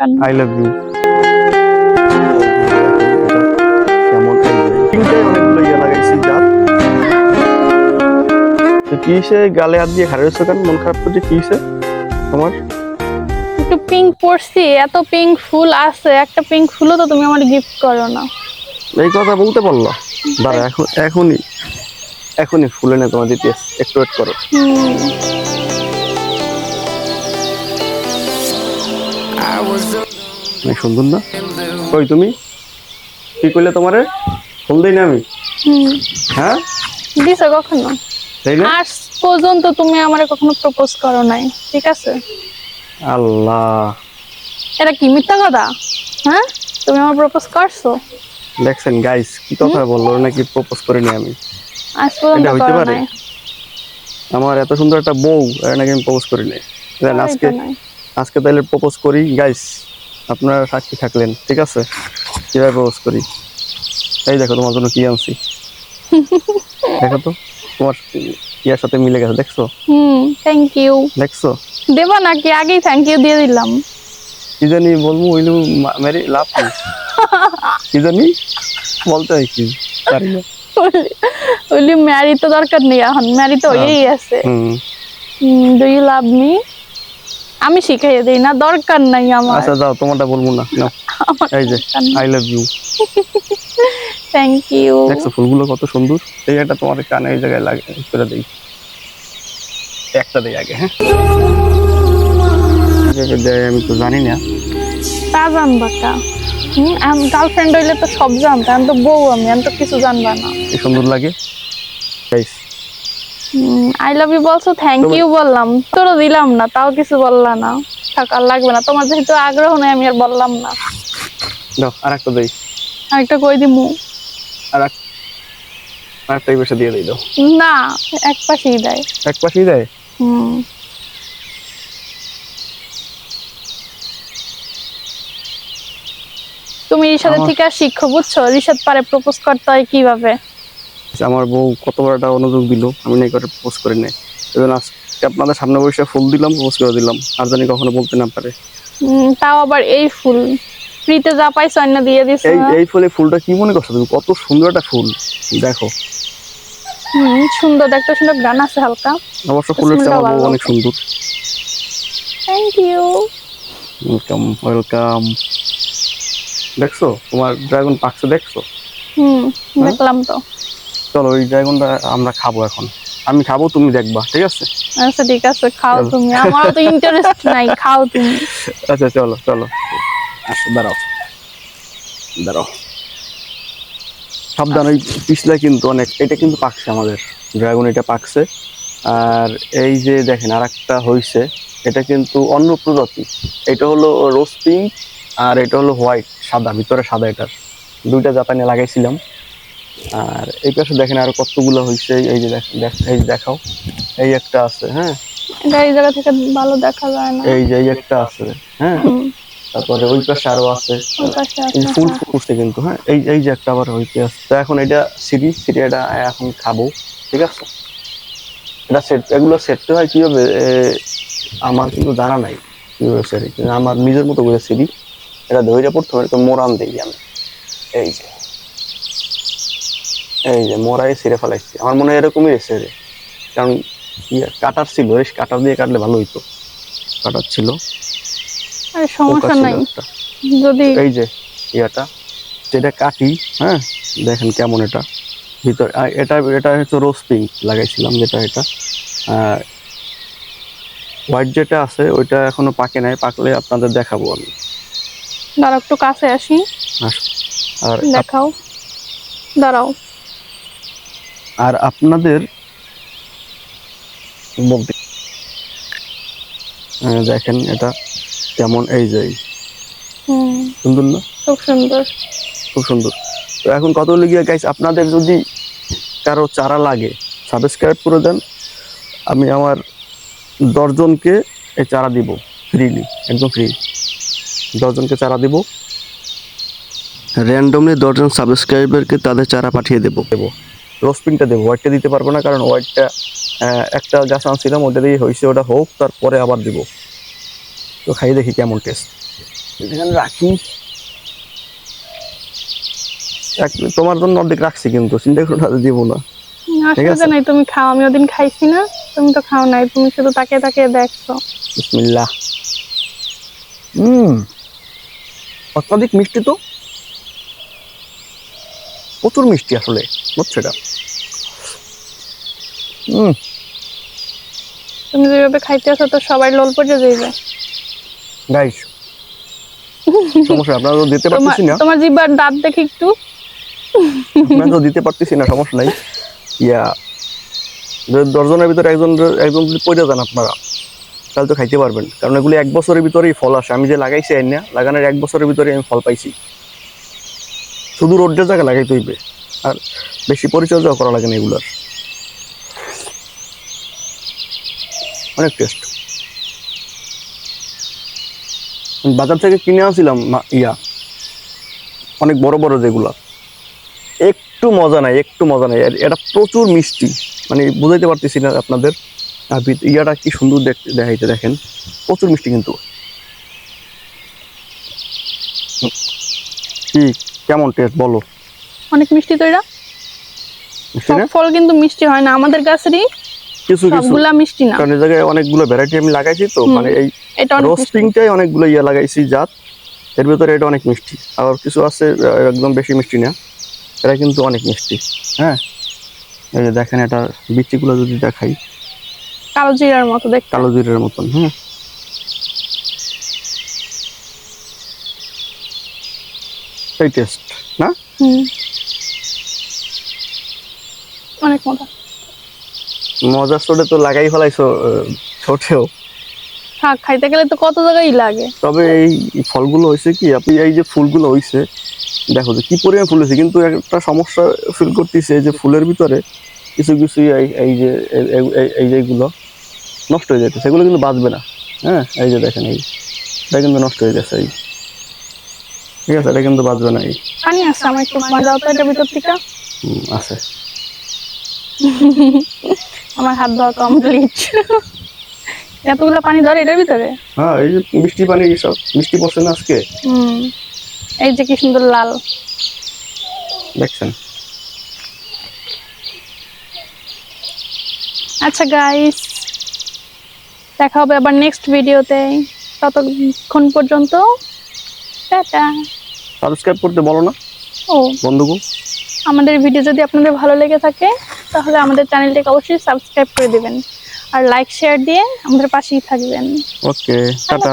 I love you কেমন তিনটাই অনেকগুলো ইয়ে লাগাইছি যার তো কি সে গালে হাত দিয়ে হারিয়েছ কেন? মন খারাপ করছে? কি সে? তোমার? একটু পিঙ্ক পরছি এত পিঙ্ক ফুল আছে একটা পিঙ্ক ফুলও তো তুমি আমার গিফট করো না। এই কথা বলতে পারল দাঁড়া এখন এখনই এখনই ফুলে নে তোমার দিতে একটু ওয়েট করো অনেক সুন্দর না? কই তুমি? কি করলে তোমারে? ফুল দিই না আমি? হ্যাঁ? দিছো কখনো? তাই না? আজ পর্যন্ত তুমি আমারে কখনো প্রপোজ করো নাই ঠিক আছে? আল্লাহ। এটা কি মিথ্যা কথা? হ্যাঁ? তুমি আমার প্রপোজ করছ? দেখছেন গাইস কি কথা বলল নাকি প্রপোজ করিনি আমি? আজ পর্যন্ত হইতে পারে? আমার এত সুন্দর একটা বউ এর নাকি আমি প্রপোজ করি নাই আজকে নাই। আজকে তাহলে প্রপোজ করি গাইস আপনারা সাক্ষী থাকলেন ঠিক আছে? কীভাবে প্রপোজ করি? এই দেখো তোমার জন্য কি আনছি। দেখো তো তোমার ইয়ার সাথে মিলে গেছে দেখছ? হুম থ্যাংক ইউ দেখছ? দেবা নাকি? আগেই থ্যাংক ইউ দিয়ে দিলাম। কি জানি বলব ওইলু মেরি লাভ কি? কি জানি? বলতে হয় কি? পারি না। বলি ম্যারি তো দরকার নেই এখন ম্যারি তো হয়েই আছে। হুম। ডু ইউ লাভ মি আমি শিখাইয়ে দিই না দরকার নাই আমার। আচ্ছা যাও তোমারটা বলব না নাও। এই যে I love you thank you দেখছ ফুলগুলো কত সুন্দর। এই একটা তোমার কানে এই জায়গায় লাগে করে দেই। একটা দেই আগে হ্যাঁ? দেয় আমি তো জানি না। তা জানবা কা আমি গার্লফ্রেন্ড হইলে তো সব জানতাম আমি তো বউ আমি আমি তো কিছু জানবা না। কি সুন্দর লাগে? আই লাভ ইউ বলছো থ্যাংক ইউ বললাম। তোরও দিলাম না তাও কিছু বললা না। থাক আর লাগবে না। তোমার যেহেতু আগ্রহ নেই আমি আর বললাম না। দাও আর একটা দেই। আরেকটা কই দিমু? আর এক আর একটা এই পাশে দিয়ে দিই দাও। না এক পাশেই দেয়। এক পাশেই দেয়? হুম। তুমি আমার- থেকে শিক্ষো বুঝছ? রিসাদ পারে প্রপোজ করতে হয় কীভাবে? আমার বউ কতবার একটা অনুযোগ দিল আমি নাই করে পোস্ট করে নেই। এবং আজকে আপনাদের সামনে বসে ফুল দিলাম পোস্ট করে দিলাম। আর জানি কখনো বলতে না পারে। তাও আবার এই ফুল। ফ্রিতে যা পাইছো অন্য দিয়ে দিছো এই এই ফুলে ফুলটা কি মনে করছ তুমি? কত সুন্দর একটা ফুল। দেখো। হুম, সুন্দর দেখতে সুন্দর গান আছে হালকা। অবশ্য ফুলের বউ অনেক সুন্দর। থ্যাংক ইউ ওয়েলকাম ওয়েলকাম দেখছ? তোমার ড্রাগন পাকছে দেখছ? হুম দেখলাম তো। চলো ওই ড্রাগনটা আমরা খাব এখন। আমি খাব তুমি দেখবা ঠিক আছে? আচ্ছা ঠিক আছে খাও তুমি। আমারও তো ইন্টারেস্ট নাই খাও তুমি। আচ্ছা চলো চলো। আসো দাঁড়াও। দাঁড়াও। সাবধান ওই পিছলা কিন্তু অনেক এটা কিন্তু পাকছে আমাদের। ড্রাগন এটা পাকছে। আর এই যে দেখেন আর একটা হয়েছে এটা কিন্তু অন্য প্রজাতি। এটা হলো রোজ পিঙ্ক আর এটা হলো হোয়াইট সাদা ভিতরে সাদা এটার। দুইটা জাপানে লাগাইছিলাম। আর এই পাশে দেখেন আর কতগুলো হয়েছে এই যে এই দেখাও। এই একটা আছে হ্যাঁ? এটা এই জায়গা থেকে ভালো দেখা যায় না। এই যে এই একটা আছে হ্যাঁ? তারপরে ওই পাশে আরও আছে। এই ফুল হ্যাঁ। ফুটছে কিন্তু হ্যাঁ? এই এই যে একটা আবার হইতে আছে। তো এখন এটা সিঁড়ি সিঁড়ি এটা এখন খাব ঠিক আছে? এটা সেট এগুলো সেটতে হয় কীভাবে? আমার কিন্তু জানা নাই কীভাবে সেট আমার নিজের মতো করে সিঁড়ি এটা ধৈর্য পড়তে হবে মোরান দিই আমি। এই যে। এই যে মোরাই ছিঁড়ে ফেলাইছি। আমার মনে হয় এরকমই এসে রে কারণ ইয়ে কাটার ছিল এই কাটার দিয়ে কাটলে ভালো হইতো। কাটার ছিল। সমস্যা নাই। যদি এই যে ইয়াটা যেটা কাটি হ্যাঁ দেখেন কেমন এটা। ভিতর এটা এটা হচ্ছে রোজ পিঙ্ক লাগাইছিলাম যেটা এটা। হোয়াইট যেটা আছে ওইটা এখনও পাকে নাই পাকলে আপনাদের দেখাবো আমি। দাঁড়াও একটু কাছে আসি। আর দেখাও। দাঁড়াও। আর আপনাদের বলতে দেখেন এটা কেমন এই যে এই। সুন্দর না? খুব সুন্দর। খুব সুন্দর। তো এখন কত লিগিয়ে গাইস আপনাদের যদি কারও চারা লাগে সাবস্ক্রাইব করে দেন। আমি আমার দশজনকে এই চারা দিব ফ্রিলি একদম ফ্রি দশজনকে চারা দিব। র্যান্ডমলি দশজন সাবস্ক্রাইবারকে তাদের চারা পাঠিয়ে দেবো দেবো। রোসপিনটা দেবো হোয়াইটটা দিতে পারব না কারণ হোয়াইটটা একটা গাছ আনছিলাম ওটা দিয়ে হয়েছে ওটা হোক তারপরে আবার দিব। তো খাই দেখি কেমন টেস্ট এখানে রাখি। তোমার জন্য অর্ধেক রাখছি কিন্তু চিন্তা করো না দিব না। ঠিক নাই তুমি খাও আমি ওদিন খাইছি না তুমি তো খাও নাই তুমি শুধু তাকে তাকে দেখছ। বিসমিল্লাহ। হুম অত্যাধিক মিষ্টি তো? প্রচুর মিষ্টি আসলে বুঝছ এটা? তুমি যেভাবে খাইতে আছো তো সবাই লোল পড়ে যাইবে। গাইস সমস্যা আপনারা তো দিতে পারতেছি না। তোমার জিব্বার দাঁত দেখি একটু। আপনারা তো দিতে পারতেছি না সমস্যা নাই। ইয়া দশজনের ভিতরে একজন একজন যদি পড়ে যান আপনারা তাহলে তো খাইতে পারবেন। কারণ এগুলি এক বছরের ভিতরেই ফল আসে। আমি যে লাগাইছি আইন না লাগানোর এক বছরের ভিতরে আমি ফল পাইছি। শুধু রোডের জায়গায় লাগাইতে হইবে। আর বেশি পরিচর্যাও করা লাগে না এগুলার। অনেক টেস্ট বাজার থেকে কিনে আনছিলাম ইয়া অনেক বড় বড় যেগুলা। একটু মজা নাই একটু মজা নাই। এটা প্রচুর মিষ্টি। মানে বুঝাইতে পারতেছি না আপনাদের। ইয়াটা কি সুন্দর দেখতে দেখাইতে দেখেন। প্রচুর মিষ্টি কিন্তু। কি কেমন টেস্ট বলো? অনেক মিষ্টি তো এটা। সব ফল কিন্তু মিষ্টি হয় না। আমাদের গাছেরই কিছু কিছু। মিষ্টি না। কারণ এই জায়গায় অনেকগুলো ভ্যারাইটি আমি লাগাইছি তো মানে এই। রোস্টিংটাই অনেকগুলো ইয়ে লাগাইছি জাত। এর ভিতরে এটা অনেক মিষ্টি। আবার কিছু আছে একদম বেশি মিষ্টি না। এটা কিন্তু অনেক মিষ্টি। হ্যাঁ? এই যে দেখেন এটা বিচিগুলো যদি দেখাই। কালো জিরার মতো দেখতে। কালো জিরের মতন হ্যাঁ এই টেস্ট না? অনেক মজা। মজার সোডে তো লাগাই ফেলাইছো ছোটেও। শাক খাইতে গেলে তো কত জায়গায় লাগে? তবে এই ফলগুলো হয়েছে কি আপনি এই যে ফুলগুলো হয়েছে দেখো যে কি পরিমাণ ফুল হয়েছে কিন্তু একটা সমস্যা ফিল করতেছে যে ফুলের ভিতরে কিছু কিছু এই- এই যে এই- যেগুলো নষ্ট হয়ে যাচ্ছে সেগুলো কিন্তু বাঁচবে না। হ্যাঁ এই যে দেখেন এই এটা কিন্তু নষ্ট হয়ে গেছে এই। ঠিক আছে এটা কিন্তু বাঁচবে না এই। পানি আছে আমার একটু পানি দাও তো এটার ভিতর থেকে। আছে। আমার হাত ধোয়া কমপ্লিট এতগুলো পানি ধরে এটার ভিতরে? হ্যাঁ এই যে বৃষ্টি পানি সব বৃষ্টি পড়ছে না আজকে? হুম এই যে কি সুন্দর লাল। দেখছেন? আচ্ছা গাইস দেখা হবে আবার নেক্সট ভিডিওতে ততক্ষণ পর্যন্ত টাটা। সাবস্ক্রাইব করতে বলো না ও। বন্ধুগণ। আমাদের ভিডিও যদি আপনাদের ভালো লেগে থাকে তাহলে আমাদের চ্যানেলটিকে অবশ্যই সাবস্ক্রাইব করে দিবেন। আর লাইক শেয়ার দিয়ে আমাদের পাশেই থাকবেন। Okay tata.